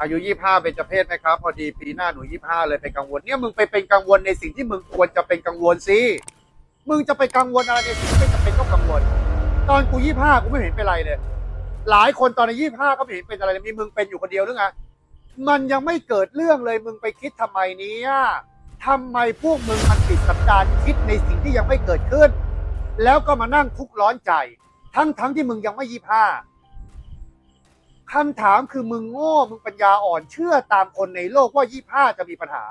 อายุยี่ห้าเป็นเจเพศไหมครับ พอดีปีหน้าหนูยี่ห้าเลยไปกังวลเนี่ยมึงไปเป็นกังวลในสิ่งที่มึงควรจะเป็นกังวลสิมึงจะไปกังวลอะไรในสิ่งที่ไม่จำเป็นต้องกังวล ตอนกูยี่ห้ากูไม่เห็นเป็นไรเลยหลายคนตอนในยี่ห้าก็ไม่เห็นเป็นอะไรเลยมีมึงเป็นอยู่คนเดียวหรือไงมันยังไม่เกิดเรื่องเลยมึงไปคิดทำไมเนี้ยทำไมพวกมึงมันติดสันดานคิดในสิ่งที่ยังไม่เกิดขึ้น แล้วก็มานั่งทุกข์ร้อนใจ ทั้งทั้งที่มึงยังไม่ยี่ห้า คำถามคือมึงโง่มึงปัญญาอ่อนเชื่อตามคนในโลกว่ายี่ห้าจะมีปัญหา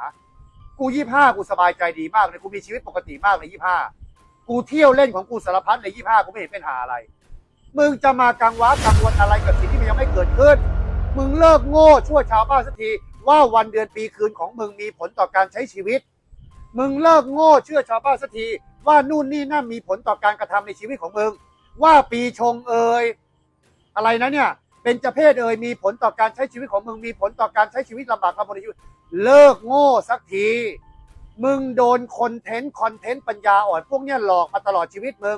กูยี่ห้ากูสบายใจดีมากเลยกูมีชีวิตปกติมากเลยยี่ห้ากูเที่ยวเล่นของกูสารพัดเลยยี่ห้ากูไม่เห็นเป็นหาอะไร มึงจะมากังวลกังวลอะไรกับสิ่งที่มันยังไม่เกิดขึ้น มึงเลิกโง่ชั่วชาวบ้านสักทีว่าวันเดือนปีคืนของมึงมีผลต่อการใช้ชีวิต มึงเลิกโง่เชื่อชาวบ้านสักทีว่านู่นนี่นั่นมีผลต่อการกระทำในชีวิตของมึง ว่าปีชงเอ่ยอะไรนะเนี่ย เป็นจะเพศเอ่ยมีผลต่อการใช้ชีวิตของมึงมีผลต่อการใช้ชีวิตลำบากลำบนในชีวิตเลิกโง่สักที มึงโดนคอนเทนต์คอนเทนต์ปัญญาอ่อนพวกเนี้ยหลอกมาตลอดชีวิตมึง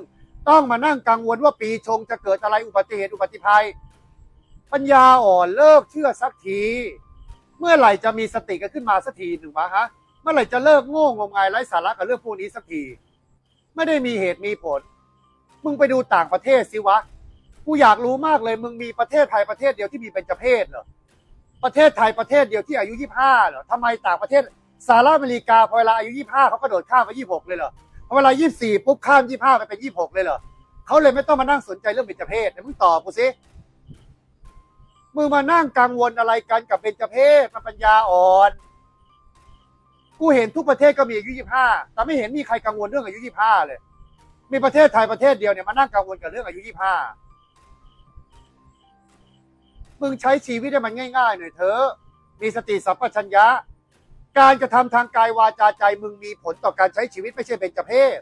ต้องมานั่งกังวลว่าปีชงจะเกิดอะไรอุบัติเหตุอุบัติภัย ปัญญาอ่อนเลิกเชื่อสักที เมื่อไหร่จะมีสติกันขึ้นมาสักทีหนึ่งวะฮะเมื่อไหร่จะเลิกโง่งมงายไร้สาระกับเรื่องพวกนี้สักที ไม่ได้มีเหตุมีผล มึงไปดูต่างประเทศสิวะ กูอยากรู้มากเลย มึงมีประเทศไทยประเทศเดียวที่มีเป็นจเพศเหรอประเทศไทยประเทศเดียวที่อายุยี่ห้าเหรอทำไมต่างประเทศสหรัฐอเมริกาพอเวลาอายุยี่ห้าเขากระโดดข้ามไปยี่หกเลยเหรอพอเวลายี่สี่ปุ๊บข้ามยี่ห้าไปเป็นยี่หกเลยเหรอเขาเลยไม่ต้องมานั่งสนใจเรื่องเบญจเพศเดี๋ยวมึงตอบกูสิมึงมานั่งกังวลอะไรกันกับเบญจเพศมันปัญญาอ่อนกูเห็นทุกประเทศก็มีอายุยี่ห้าแต่ไม่เห็นมีใครกังวลเรื่องอายุยี่ห้าเลย มีประเทศไทยประเทศเดียวเนี่ยมานั่งกังวลกับเรื่องอายุยี่ห้า มึงใช้ชีวิตให้มันง่ายๆหน่อยเถอะมีสติสัมปชัญญะ การกระทำทางกายวาจาใจมึงมีผลต่อการใช้ชีวิตไม่ใช่เป็นจเพศ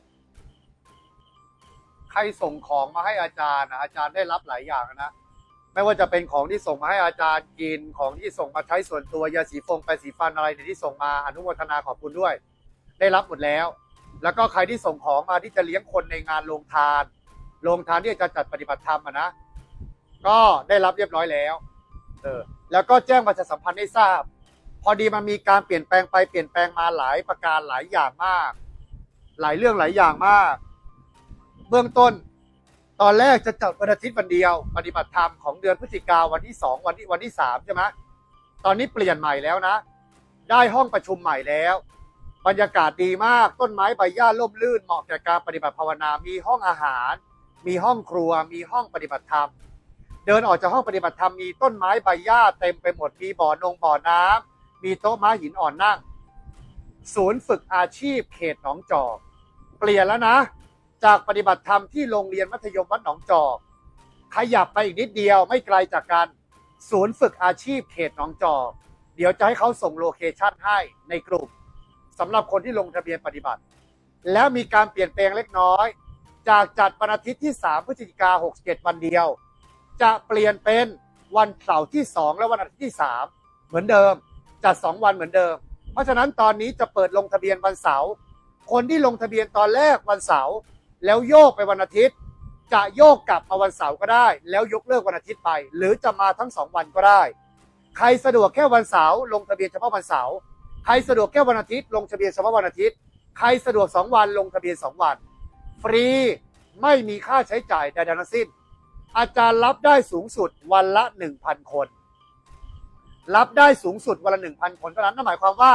ใครส่งของมาให้อาจารย์นะอาจารย์ได้รับหลายอย่างนะไม่ว่าจะเป็นของที่ส่งมาให้อาจารย์กินของที่ส่งมาใช้ส่วนตัวยาสีฟงไปสีฟันอะไรที่ส่งมาอนุโมทนาขอบคุณด้วย ได้รับหมดแล้ว แล้วก็ใครที่ส่งของมาที่จะเลี้ยงคนในงานโรงทานโรงทานที่จะจัดปฏิบัติธรรมนะก็ได้รับเรียบร้อยแล้ว ออแล้วก็แจ้งประชาสัมพันธ์ให้ทราบ พอดีมันมีการเปลี่ยนแปลงไปเปลี่ยนแปลงมาหลายประการหลายอย่างมาก หลายเรื่องหลายอย่างมาก เบื้องต้น ตอนแรกจะจัดวันอาทิตย์วันเดียว ปฏิบัติธรรมของเดือนพฤศจิกาวันที่สองวันที่วันที่สามใช่ไหมตอนนี้เปลี่ยนใหม่แล้วนะ ได้ห้องประชุมใหม่แล้ว บรรยากาศดีมากต้นไม้ใบหญ้าร่มรื่นเหมาะแก่การปฏิบัติภาวนา มีห้องอาหาร มีห้องครัว มีห้องปฏิบัติธรรม เดินออกจากห้องปฏิบัติธรรมมีต้นไม้ใบหญ้าเต็มไปหมดมีบ่อนงบ่อน้ำมีโต๊ะม้าหินอ่อนนั่ง ศูนย์ฝึกอาชีพเขตหนองจอก เปลี่ยนแล้วนะ จากปฏิบัติธรรมที่โรงเรียนมัธยมวัดหนองจอก ขยับไปอีกนิดเดียวไม่ไกลจากกันศูนย์ฝึกอาชีพเขตหนองจอก เดี๋ยวจะให้เขาส่งโลเคชั่นให้ในกลุ่มสำหรับคนที่ลงทะเบียนปฏิบัติ แล้วมีการเปลี่ยนแปลงเล็กน้อย จากจัดวันอาทิตย์ที่ 3 พฤศจิกา67 วันเดียว จะเปลี่ยนเป็นวันเสาร์ที่ 2 และวันอาทิตย์ที่ 3 เหมือนเดิม จัด 2 วันเหมือนเดิม เพราะฉะนั้นตอนนี้จะเปิดลงทะเบียนวันเสาร์คนที่ลงทะเบียนตอนแรกวันเสาร์แล้วโยกไปวันอาทิตย์ จะโยกกลับมาวันเสาร์ก็ได้ แล้วยกเลิกวันอาทิตย์ไป หรือจะมาทั้งสองวันก็ได้ ใครสะดวกแค่วันเสาร์ลงทะเบียนเฉพาะวันเสาร์ใครสะดวกแค่วันอาทิตย์ ลงทะเบียนเฉพาะวันอาทิตย์ ใครสะดวกสองวันลงทะเบียนสองวัน ฟรีไม่มีค่าใช้จ่ายใดๆทั้งสิ้น อาจารย์รับได้สูงสุดวันละหนึ่งพันคน รับได้สูงสุดวันละหนึ่งพันคนเท่านั้นนั่นหมายความว่า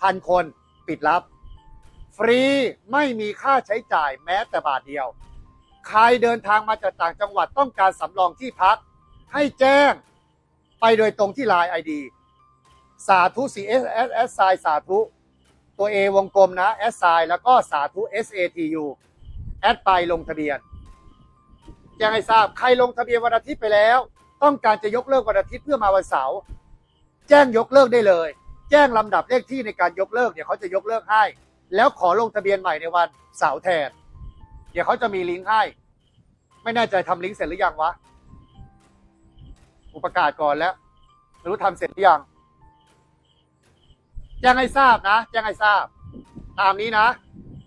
พันคนปิดรับ ฟรีไม่มีค่าใช้จ่ายแม้แต่บาทเดียว ใครเดินทางมาจากต่างจังหวัดต้องการสำรองที่พัก ให้แจ้งไปโดยตรงที่ไลน์ไอดีสาธุ C S S S ไซสาธุ ตัว A วงกลมนะ S ไซแล้วก็สาธุ S A T U แอดไปลงทะเบียน จ้งให้ทราบ ใครลงทะเบียนวันอาทิตย์ไปแล้ว ต้องการจะยกเลิกวันอาทิตย์เพื่อมาวันเสาร์แจ้งยกเลิกได้เลย แจ้งลำดับเลขที่ในการยกเลิกเดี๋ยวเขาจะยกเลิกให้ แล้วขอลงทะเบียนใหม่ในวันเสาร์แทน เดี๋ยวเขาจะมีลิงก์ให้ ไม่แน่ใจทำลิงก์เสร็จหรือยังวะ อุปกาศก่อนแล้วไม่รู้ทำเสร็จหรือยัง แจ้งให้ทราบนะ แจ้งให้ทราบ ตามนี้นะ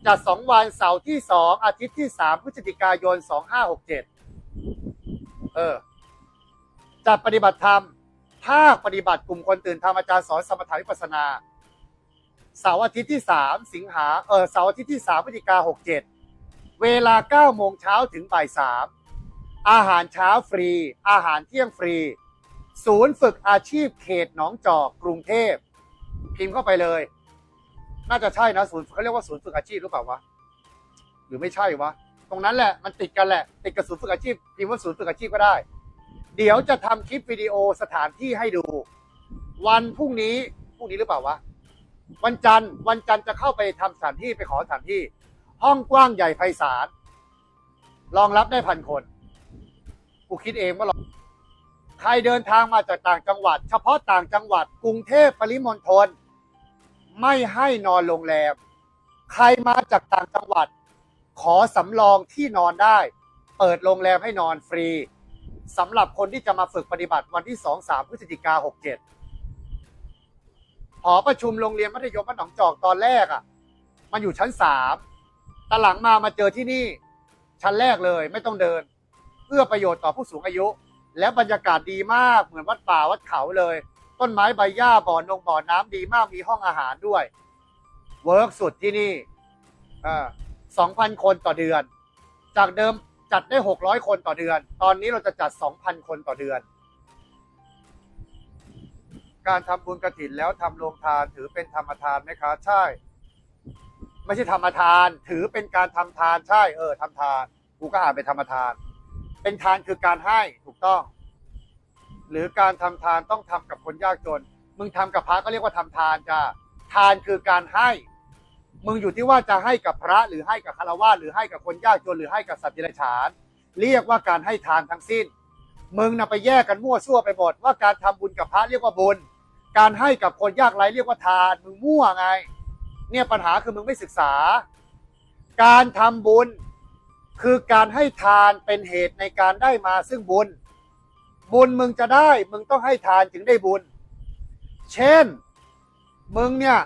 จัดสองวันเสาร์ที่สองอาทิตย์ที่สามพฤศจิกายนสองห้าหก เจ็ดเออจัดปฏิบัติธรรมภาคปฏิบัติกลุ่มคนตื่นธรรมอาจารย์สอนสมถะวิปัสสนาเสาร์อาทิตย์ที่3สิงหาเออเสาร์อาทิตย์ที่3พฤศจิกา67เจ็ดเวลา9โมงเช้าถึงบ่าย3อาหารเช้าฟรี อาหารเที่ยงฟรี ศูนย์ฝึกอาชีพเขตหนองจอกกรุงเทพพิมพ์เข้าไปเลย น่าจะใช่นะศูนย์เขาเรียกว่าศูนย์ฝึกอาชีพหรือเปล่าวะ หรือไม่ใช่วะ ตรงนั้นแหละมันติดกันแหละ ติดกับศูนย์ฝึกอาชีพพิมพ์ว่าศูนย์ฝึกอาชีพก็ได้ เดี๋ยวจะทำคลิปวิดีโอสถานที่ให้ดู วันพรุ่งนี้พรุ่งนี้หรือเปล่าวะวันจันทร์วันจันทร์จะเข้าไปทำสถานที่ไปขอสถานที่ ห้องกว้างใหญ่ไพศาลรองรับได้พันคนกูคิดเองว่าใครเดินทางมาจากต่างจังหวัด เฉพาะต่างจังหวัด กรุงเทพปริมณฑลไม่ให้นอนโรงแรม ใครมาจากต่างจังหวัด ขอสำรองที่นอนได้ เปิดโรงแรมให้นอนฟรีสำหรับคนที่จะมาฝึกปฏิบัติวันที่ 2-3 พฤศจิกา67หอประชุมโรงเรียนมัธยมบ้านหนองจอกตอนแรกอะ่ะ มันอยู่ชั้น 3ตอหลังมามาเจอที่นี่ ชั้นแรกเลยไม่ต้องเดิน เพื่อประโยชน์ต่อผู้สูงอายุ แล้วบรรยากาศดีมากเหมือนวัดป่าวัดเขาเลย ต้นไม้ใบหญ้าบ่อนงบ่อน้ำดีมากมีห้องอาหารด้วยเวิร์กสุดที่นี่อ่า 2,000 คนต่อเดือน จากเดิมจัดได้ 600 คนต่อเดือน ตอนนี้เราจะจัด 2,000 คนต่อเดือน การทำบุญกระถินแล้วทำโรงทานถือเป็นธรรมทานไหมคะใช่ ไม่ใช่ธรรมทาน ถือเป็นการทำทานใช่เออทำทานกูก็อ่านเป็นธรรมทาน เป็นทานคือการให้ถูกต้อง หรือการทำทานต้องทำกับคนยากจน มึงทำกับพระก็เรียกว่าทำทานจ้าทานคือการให้ มึงอยู่ที่ว่าจะให้กับพระหรือให้กับคารวะหรือให้กับคนยากจนหรือให้กับสัตว์เดรัจฉาน เรียกว่าการให้ทานทั้งสิ้น มึงนะไปแยกกันมั่วซั่วไปหมดว่าการทำบุญกับพระเรียกว่าบุญ การให้กับคนยากไร้เรียกว่าทาน มึงมั่วไง เนี่ยปัญหาคือมึงไม่ศึกษา การทำบุญ คือการให้ทานเป็นเหตุในการได้มาซึ่งบุญ บุญมึงจะได้ มึงต้องให้ทานถึงได้บุญ เช่น มึงเนี่ย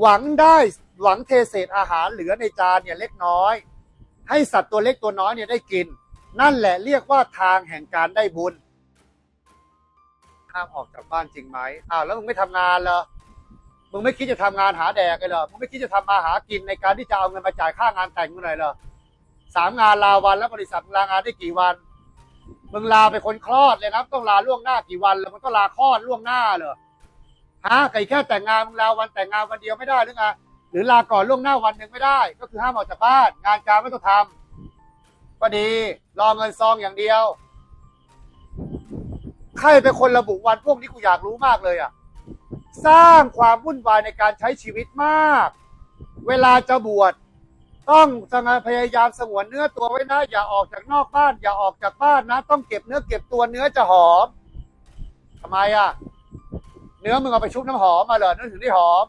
หวังได้ หวังเทเศษอาหารเหลือในจานเนี่ยเล็กน้อย ให้สัตว์ตัวเล็กตัวน้อยเนี่ยได้กิน นั่นแหละเรียกว่าทางแห่งการได้บุญห้ามออกจากบ้านจริงไหมอ้าวแล้วมึงไม่ทำงานเหรอมึงไม่คิดจะทำงานหาแดกเลยเหรอมึงไม่คิดจะทำมาหากินในการที่จะเอาเงินมาจ่ายค่างานแต่งมึงหน่อยเหรอสามงานลาวันแล้วบริษัทลางานได้กี่วันมึงลาไปคนคลอดเลยนะต้องลาล่วงหน้ากี่วันแล้วมึงต้องลาคลอดล่วงหน้าเหรอฮะไก่แค่แต่งงานมึงลาวันแต่งงานวันเดียวไม่ได้หรือไง หรือลาก่อนล่วงหน้าวันหนึ่งไม่ได้ ก็คือห้ามออกจากบ้าน งานการไม่ต้องทำก็ดีรอเงินซองอย่างเดียว ใครเป็นคนระบุวันพวกนี้กูอยากรู้มากเลยอะ สร้างความวุ่นวายในการใช้ชีวิตมาก เวลาจะบวชต้องสงพยายามสงวนเนื้อตัวไว้นะ อย่าออกจากนอกบ้าน อย่าออกจากบ้านนะ ต้องเก็บเนื้อเก็บตัวเนื้อจะหอมทำไมอะ เนื้อมึงเอาไปชุบน้ำหอมมาเหรอนั่นถึงได้หอม